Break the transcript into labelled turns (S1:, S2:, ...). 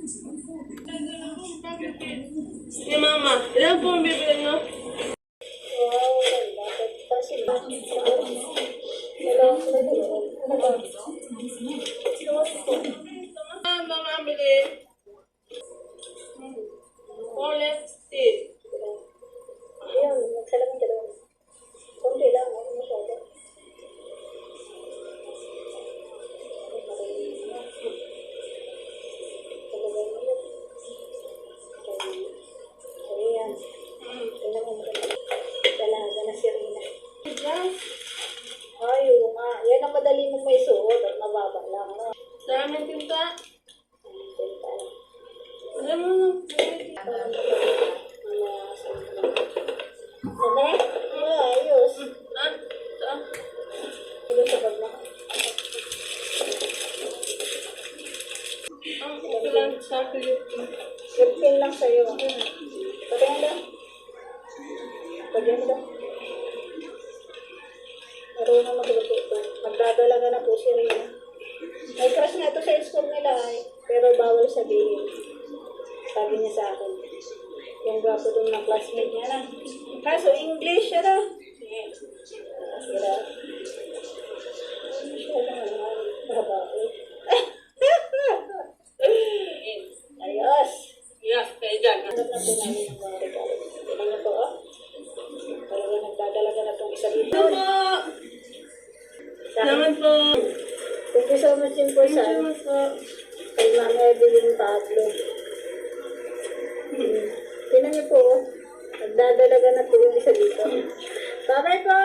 S1: Ni mama, ilan po ang bibili nyo? Ah, mama, bili. Four lipstick.
S2: Ayun, na si Rina. Ay, oo nga. Yan ang madali mong may suot at mababa lang. No?
S1: Daming tinta.
S2: Ang tinta.
S1: Alam mo na.
S2: Ano? Ah, ayos.
S1: Ah, ah.
S2: Ilo sa bag na.
S1: Ang ito lang sa Philippines.
S2: Lang sa'yo. Patingin lang. Patingin lang. Marunong magluto ito. Magdadala ka na po si Rina. May crush nga ito sa school nila ay. Pero bawal sabihin. Sabi niya sa akin. Yung gwapo doon ng classmate niya na. Kaso English siya daw. Sira. Siya naman. Babae. Ayos.
S1: Yes, kaya dyan.
S2: Hanap na po namin ng mga
S1: Naman po.
S2: Thank you so much din po sa
S1: Naman po.
S2: kay Mama Evelyn Pablo. Hmm. Tingnan niyo po, oh. Nagdadalaga na po yung isa dito. Bye-bye po!